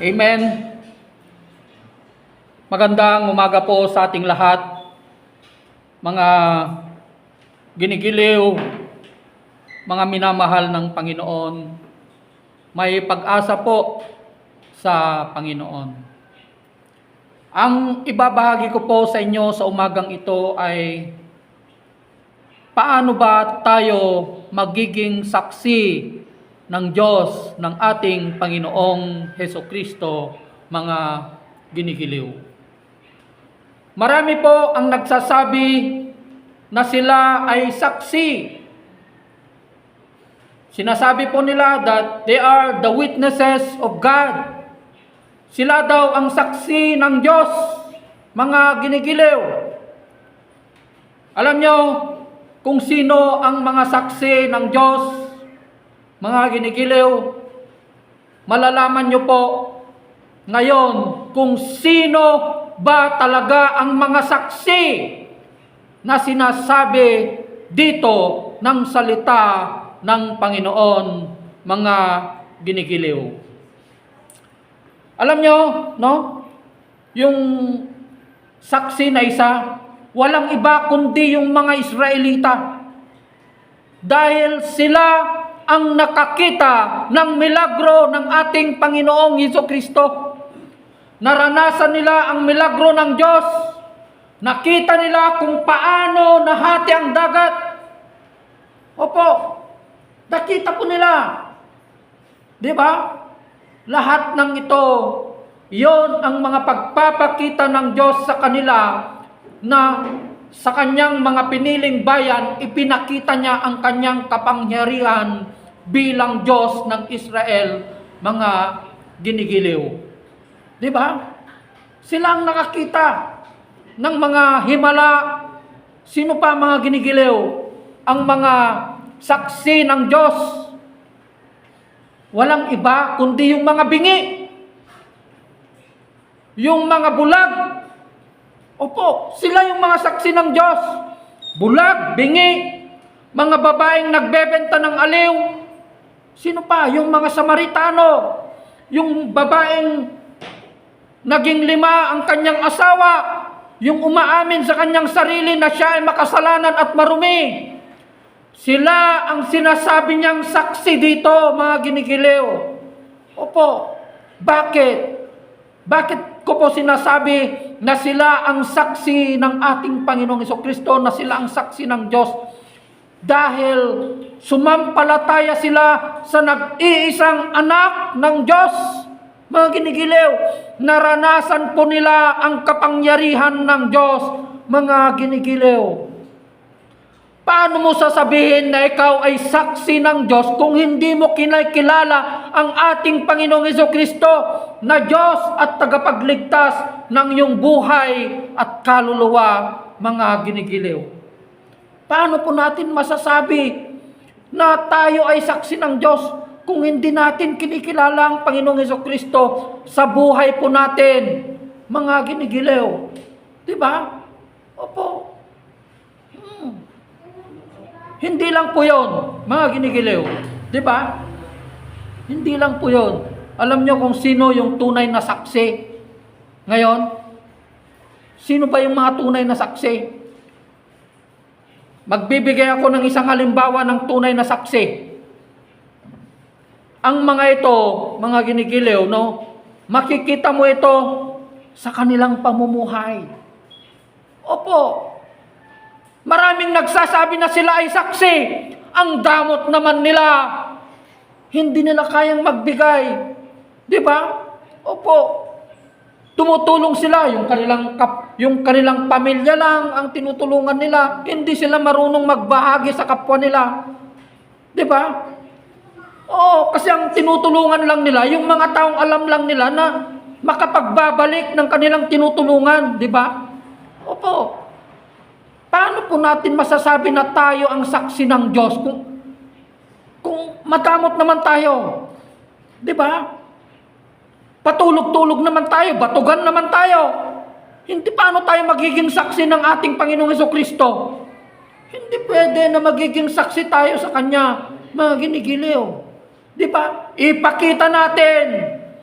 Amen. Magandang umaga po sa ating lahat. Mga ginigiliw, mga minamahal ng Panginoon. May pag-asa po sa Panginoon. Ang ibabahagi ko po sa inyo sa umagang ito ay paano ba tayo magiging saksi ng Diyos, ng ating Panginoong Heso Kristo, mga ginigiliw. Marami po ang nagsasabi na sila ay saksi. Sinasabi po nila that they are the witnesses of God. Sila daw ang saksi ng Diyos, mga ginigiliw. Alam nyo kung sino ang mga saksi ng Diyos, mga ginigiliw, malalaman nyo po ngayon kung sino ba talaga ang mga saksi na sinasabi dito ng salita ng Panginoon, mga ginigiliw. Alam nyo, no? Yung saksi na isa, walang iba kundi yung mga Israelita. Dahil sila ang nakakita ng milagro ng ating Panginoong Heso Kristo. Naranasan nila ang milagro ng Diyos. Nakita nila kung paano nahati ang dagat. Opo, nakita po nila. Di ba? Lahat ng ito, yon ang mga pagpapakita ng Diyos sa kanila na sa kanyang mga piniling bayan, ipinakita niya ang kanyang kapangyarihan bilang Diyos ng Israel, mga ginigiliw. Di ba? Sila ang nakakita ng mga himala. Sino pa mga ginigiliw? Ang mga saksi ng Diyos. Walang iba kundi yung mga bingi. Yung mga bulag. Opo, sila yung mga saksi ng Diyos. Bulag, bingi, mga babaeng nagbebenta ng aliw. Sino pa? Yung mga Samaritano. Yung babaeng naging lima ang kanyang asawa. Yung umaamin sa kanyang sarili na siya ay makasalanan at marumi. Sila ang sinasabi niyang saksi dito, mga ginigiliw. Opo, bakit? Bakit ko po sinasabi na sila ang saksi ng ating Panginoong Kristo, na sila ang saksi ng Diyos? Dahil sumampalataya sila sa nag-iisang anak ng Diyos. Mga ginigiliw, naranasan po nila ang kapangyarihan ng Diyos, mga ginigiliw. Paano mo sasabihin na ikaw ay saksi ng Diyos kung hindi mo kinakilala ang ating Panginoong Heso Kristo na Diyos at tagapagligtas ng iyong buhay at kaluluwa, mga ginigiliw? Paano po natin masasabi na tayo ay saksi ng Diyos kung hindi natin kinikilala ang Panginoong Heso Kristo sa buhay po natin, mga ginigiliw? Di ba? Opo. Hmm. Hindi lang po yon, mga ginigiliw. Di ba? Hindi lang po yon. Alam nyo kung sino yung tunay na saksi ngayon? Sino ba yung mga tunay na saksi? Magbibigay ako ng isang halimbawa ng tunay na saksi. Ang mga ito, mga ginigiliw, no? Makikita mo ito sa kanilang pamumuhay. Opo, Maraming nagsasabi na sila ay saksi. Ang damot naman nila. Hindi nila kayang magbigay. Di ba? Opo. Tumutulong sila. Yung kanilang, kap, yung kanilang pamilya lang ang tinutulungan nila. Hindi sila marunong magbahagi sa kapwa nila. Di ba? Oo, kasi ang tinutulungan lang nila, yung mga taong alam lang nila na makapagbabalik ng kanilang tinutulungan. Di ba? Opo. Paano po natin masasabi na tayo ang saksi ng Diyos kung, kung matamot naman tayo? Di ba? Patulog-tulog naman tayo, batugan naman tayo. Hindi paano tayo magiging saksi ng ating Panginoong Heso Kristo? Hindi pwede na magiging saksi tayo sa Kanya, mga ginigiliw. Di ba? Ipakita natin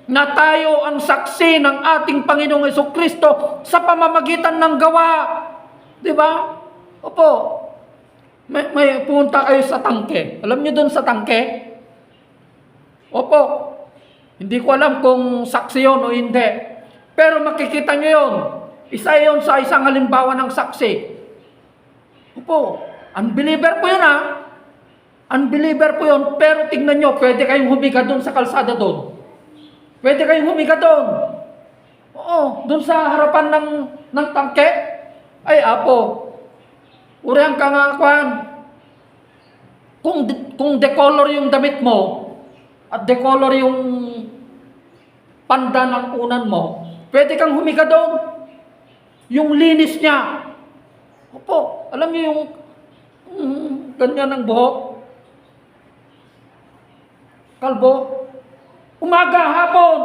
na tayo ang saksi ng ating Panginoong Yeso Kristo sa pamamagitan ng gawa. Di ba? Opo. May, may pumunta kayo sa tangke. Alam niyo doon sa tangke? Opo. Hindi ko alam kung saksi yun o hindi. Pero makikita niyo yun. Isa yun sa isang halimbawa ng saksi. Opo. Unbeliever po yun ha. Unbeliever po yun. Pero tingnan nyo, pwede kayong humiga doon sa kalsada doon. Pwede kayong humiga doon. Oo, doon sa harapan ng, ng tangke. Ay, apo. Urihan ka nga, kwan. Kung, kung decolor yung damit mo, at decolor yung panda ng unan mo, pwede kang humiga doon. Yung linis niya. Opo, alam niyo yung mm, ganyan ng buhok. Kalbo. Umaga, hapon,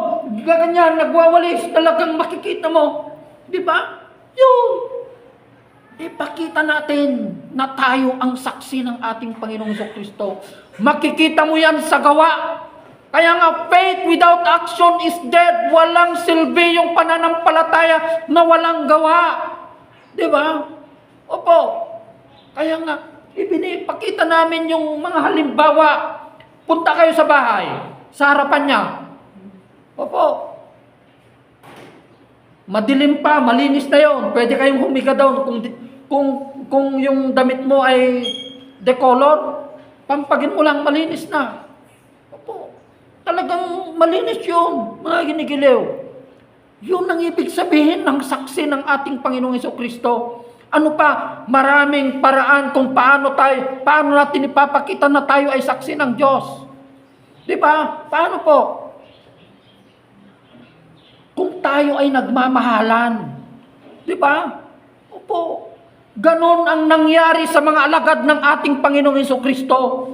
ganyan, nagwawalis, talagang makikita mo. Di ba? Yun. Ipakita natin na tayo ang saksi ng ating Panginoong Kristo. Makikita mo yan sa gawa. Kaya nga, faith without action is dead. Walang silbi yung pananampalataya na walang gawa. Di ba? Opo. Kaya nga, ibinipakita namin yung mga halimbawa. Punta kayo sa bahay, sa harapan niya. Opo. Madilim pa, malinis na yon. Pwede kayong humiga doon kung kung kung yung damit mo ay decolor, pampagin mo lang malinis na. Talagang malinis yun, mga ginigiliw. Yun ang ibig sabihin ng saksi ng ating Panginoong Heso Kristo. Ano pa? Maraming paraan kung paano tayo, paano natin ipapakita na tayo ay saksi ng Diyos. Di ba? Paano po? Kung tayo ay nagmamahalan. Di ba? Opo. Ganon ang nangyari sa mga alagad ng ating Panginoong Heso Kristo.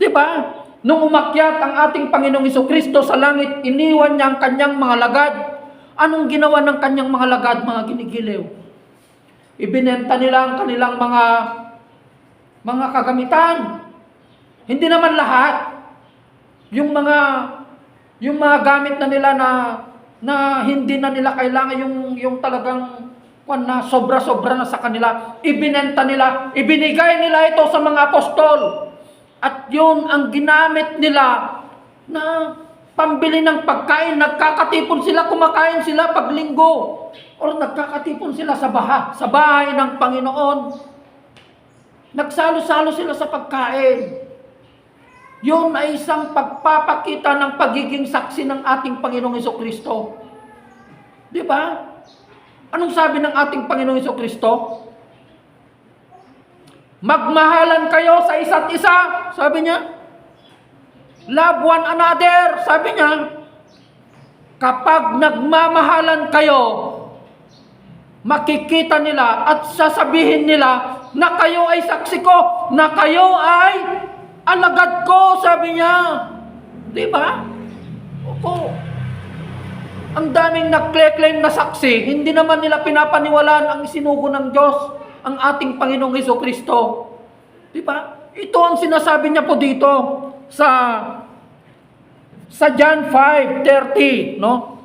Di ba? Nung umakyat ang ating Panginoong Heso Kristo sa langit, iniwan niya ang kanyang mga lagad. Anong ginawa ng kanyang mga lagad, mga ginigiliw? Ibinenta nila ang kanilang mga mga kagamitan. Hindi naman lahat. Yung mga yung mga gamit na nila na na hindi na nila kailangan yung yung talagang kwan na sobra-sobra na sa kanila, ibinenta nila, ibinigay nila ito sa mga apostol. At yun ang ginamit nila na pambili ng pagkain. Nagkakatipon sila, kumakain sila pag linggo. Or nagkakatipon sila sa baha, sa bahay ng Panginoon. Nagsalo-salo sila sa pagkain. Yun ay isang pagpapakita ng pagiging saksi ng ating Panginoong Heso Kristo. Di ba? Anong sabi ng ating Panginoong Heso Kristo? Magmahalan kayo sa isa't isa, sabi niya. Love one another, sabi niya. Kapag nagmamahalan kayo, makikita nila at sasabihin nila na kayo ay saksi ko, na kayo ay alagad ko, sabi niya. Di ba? Opo. Ang daming nagkle-claim na saksi, hindi naman nila pinapaniwalaan ang isinugo ng Diyos, ang ating Panginoong Heso Kristo. Di ba? Ito ang sinasabi niya po dito sa sa John 5:30, no?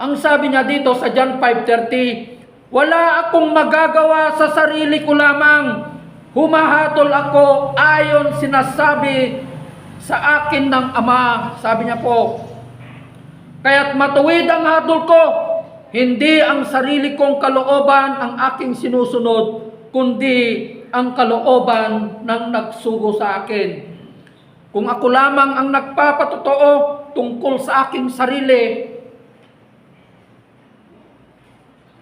Ang sabi niya dito sa John 5:30, wala akong magagawa sa sarili ko lamang. Humahatol ako ayon sinasabi sa akin ng Ama. Sabi niya po, Kaya't matuwid ang hatol ko, hindi ang sarili kong kalooban ang aking sinusunod, kundi ang kalooban ng nagsugo sa akin. Kung ako lamang ang nagpapatotoo tungkol sa aking sarili,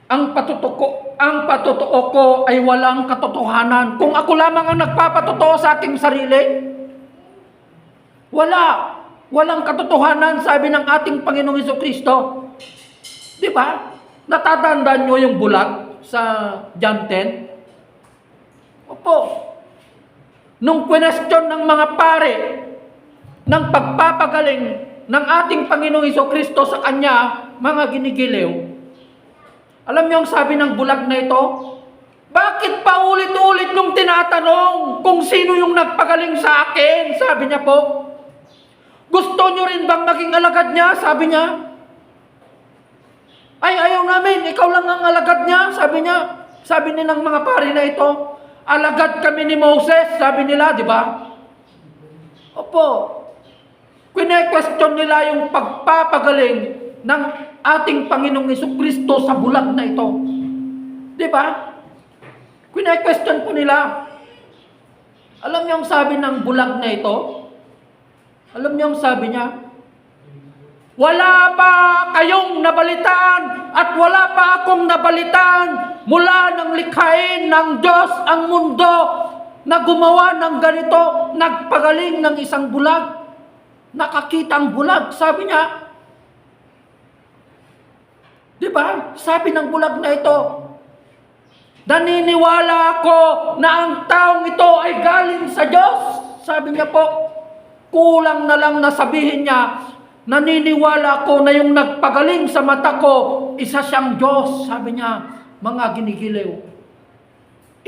ang patutuko, ang patotoo ko ay walang katotohanan. Kung ako lamang ang nagpapatotoo sa aking sarili, wala. Walang katotohanan, sabi ng ating Panginoong Kristo. Di ba? Natatandaan nyo yung bulag sa John 10? Opo. Nung question ng mga pare ng pagpapagaling ng ating Panginoong Heso Kristo sa kanya, mga ginigiliw, alam niyo ang sabi ng bulag na ito? Bakit pa ulit-ulit nung tinatanong kung sino yung nagpagaling sa akin? Sabi niya po, Gusto nyo rin bang maging alagad niya? Sabi niya. Ay, ayaw namin. Ikaw lang ang alagad niya. Sabi niya. Sabi nilang mga pari na ito. Alagad kami ni Moses. Sabi nila, di ba? Opo. Kine-question nila yung pagpapagaling ng ating Panginoong Kristo sa bulag na ito. Di ba? Kine-question po nila. Alam niyo ang sabi ng bulag na ito? Alam niyo ang sabi niya? Wala pa kayong nabalitaan at wala pa akong nabalitaan mula nang likhain ng Diyos ang mundo na gumawa ng ganito, nagpagaling ng isang bulag. Nakakita ang bulag, sabi niya. Di ba? Sabi ng bulag na ito, Naniniwala ako na ang taong ito ay galing sa Diyos. Sabi niya po, kulang na lang na sabihin niya, naniniwala ako na yung nagpagaling sa mata ko, isa siyang Diyos. Sabi niya, mga ginigiliw.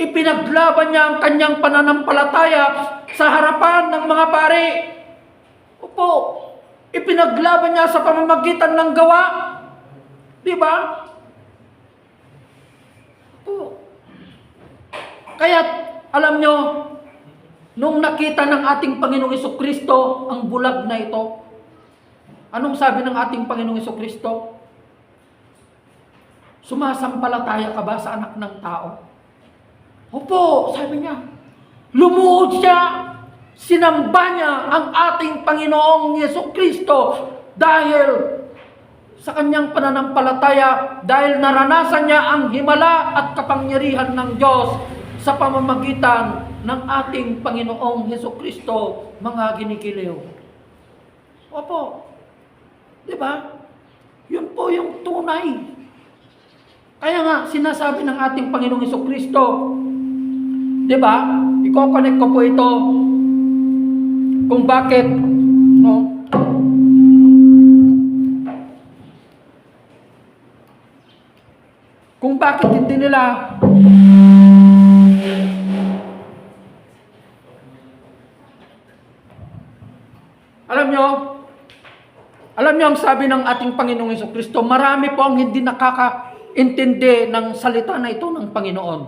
Ipinaglaban niya ang kanyang pananampalataya sa harapan ng mga pari. Opo, ipinaglaban niya sa pamamagitan ng gawa. Di ba? Opo. Kaya, alam nyo, nung nakita ng ating Panginoong Kristo ang bulag na ito, anong sabi ng ating Panginoong Kristo? Sumasampalataya ka ba sa anak ng tao? Opo, sabi niya. Lumuhod siya. Sinamba niya ang ating Panginoong Yeso Kristo dahil sa kanyang pananampalataya dahil naranasan niya ang himala at kapangyarihan ng Diyos sa pamamagitan ng ating Panginoong Heso Kristo, mga ginikiliw. Opo. Di ba? Yun po yung tunay. Kaya nga, sinasabi ng ating Panginoong Kristo, di ba? Iko-connect ko po ito kung bakit, no? Kung bakit hindi nila Alam nyo, nyo ang sabi ng ating Panginoong Yeso Kristo, marami po ang hindi nakakaintindi ng salita na ito ng Panginoon.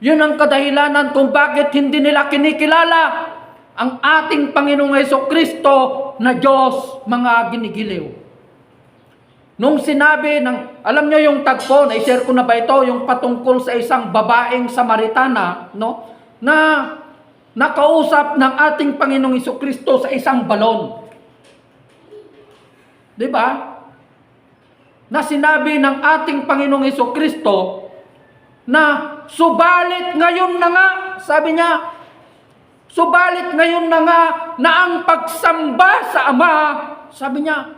Yun ang kadahilanan kung bakit hindi nila kinikilala ang ating Panginoong Yeso Kristo na Diyos, mga ginigiliw. Nung sinabi ng, alam nyo yung tagpo, na-share ko na ba ito, yung patungkol sa isang babaeng Samaritana, no? Na nakausap ng ating Panginoong Kristo sa isang balon. Di ba? Na sinabi ng ating Panginoong Iso Kristo na subalit ngayon na nga, sabi niya, subalit ngayon na nga na ang pagsamba sa Ama, sabi niya,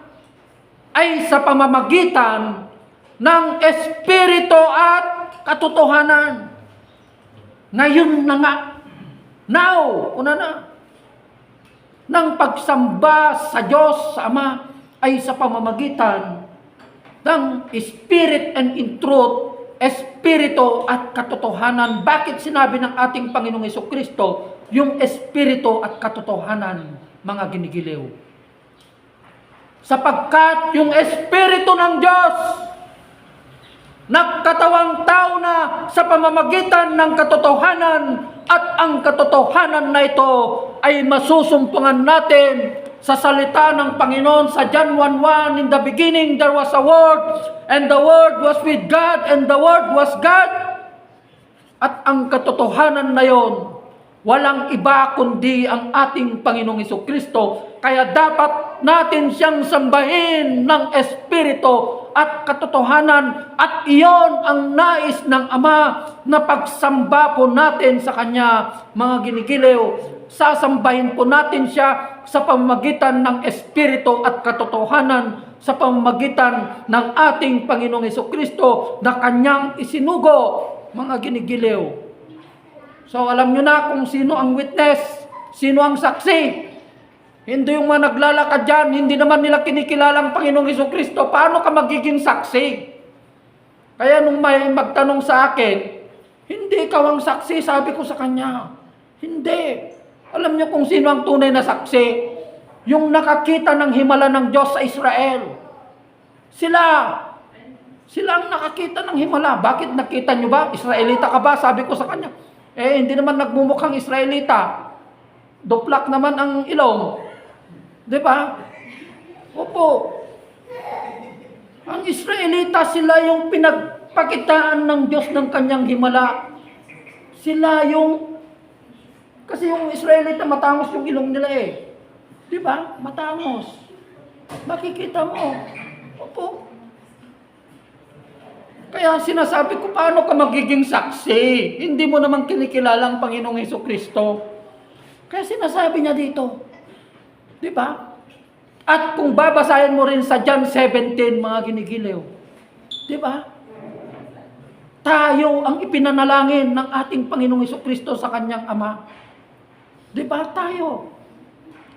ay sa pamamagitan ng Espiritu at katotohanan. Ngayon na nga, Now, una na, ng pagsamba sa Diyos, sa Ama, ay sa pamamagitan ng Spirit and in truth, Espiritu at katotohanan. Bakit sinabi ng ating Panginoong Yeso Kristo yung Espiritu at katotohanan, mga ginigiliw? Sapagkat yung Espiritu ng Diyos, nagkatawang tao na sa pamamagitan ng katotohanan at ang katotohanan na ito ay masusumpungan natin sa salita ng Panginoon sa John 1.1 In the beginning there was a word and the word was with God and the word was God. At ang katotohanan na yon walang iba kundi ang ating Panginoong Iso Kristo kaya dapat natin siyang sambahin ng Espiritu at katotohanan. At iyon ang nais ng Ama na pagsamba po natin sa Kanya, mga ginigiliw. Sasambahin po natin siya sa pamamagitan ng Espiritu at katotohanan sa pamamagitan ng ating Panginoong Yeso Kristo na Kanyang isinugo, mga ginigiliw. So alam nyo na kung sino ang witness, sino ang saksi. Hindi yung mga naglalakad dyan, hindi naman nila kinikilala ang Panginoong Iso Kristo. Paano ka magiging saksi? Kaya nung may magtanong sa akin, hindi ikaw ang saksi, sabi ko sa kanya. Hindi. Alam niyo kung sino ang tunay na saksi? yung nakakita ng himala ng Diyos sa Israel. Sila, sila ang nakakita ng himala. Bakit nakita nyo ba? Israelita ka ba? Sabi ko sa kanya. Eh, hindi naman nagmumukhang Israelita. Duplak naman ang ilong. Di ba? Opo. Ang Israelita, sila yung pinagpakitaan ng Diyos ng kanyang himala. Sila yung, kasi yung Israelita, matangos yung ilong nila eh. Di ba? Matangos. Makikita mo. Opo. Kaya sinasabi ko, paano ka magiging saksi? Hindi mo naman kinikilala ang Panginoong Heso Kristo. Kaya sinasabi niya dito. Di ba? At kung babasahin mo rin sa John 17, mga ginigiliw. Di ba? Tayo ang ipinanalangin ng ating Panginoong Heso Kristo sa kanyang Ama. Di ba? Tayo.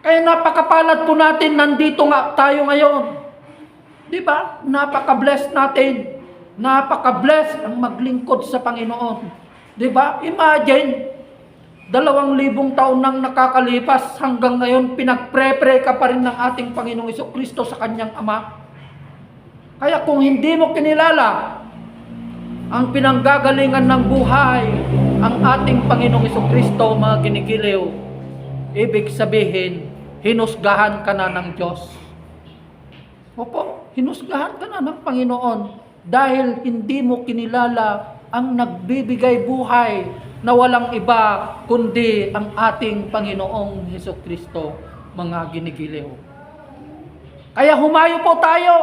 Kaya napakapalad po natin, nandito nga tayo ngayon. Di ba? Napaka-bless natin. Napaka-bless ang maglingkod sa Panginoon. Di ba? Imagine, dalawang libong taon nang nakakalipas hanggang ngayon, pinagpre-pray ka pa rin ng ating Panginoong Iso Kristo sa kanyang Ama. Kaya kung hindi mo kinilala ang pinanggagalingan ng buhay, ang ating Panginoong Iso Kristo, mga ginigiliw, ibig sabihin, hinusgahan ka na ng Diyos. Opo, hinusgahan ka na ng Panginoon dahil hindi mo kinilala ang nagbibigay buhay na walang iba kundi ang ating Panginoong Heso Kristo, mga ginigiliw. Kaya humayo po tayo.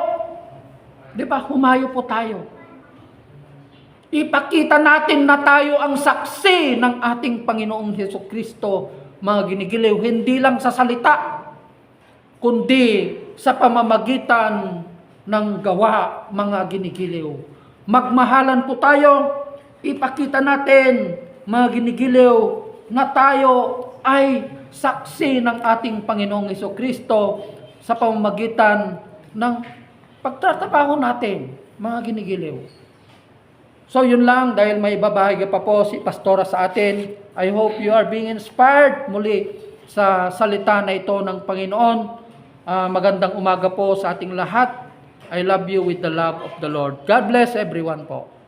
Di ba? Humayo po tayo. Ipakita natin na tayo ang saksi ng ating Panginoong Heso Kristo, mga ginigiliw, hindi lang sa salita, kundi sa pamamagitan ng gawa, mga ginigiliw. Magmahalan po tayo, ipakita natin, mga ginigiliw, na tayo ay saksi ng ating Panginoong Heso Kristo sa pamamagitan ng pagtatrabaho natin, mga ginigiliw. So yun lang dahil may babahagi pa po si Pastora sa atin. I hope you are being inspired muli sa salita na ito ng Panginoon. Ah, magandang umaga po sa ating lahat. I love you with the love of the Lord. God bless everyone po.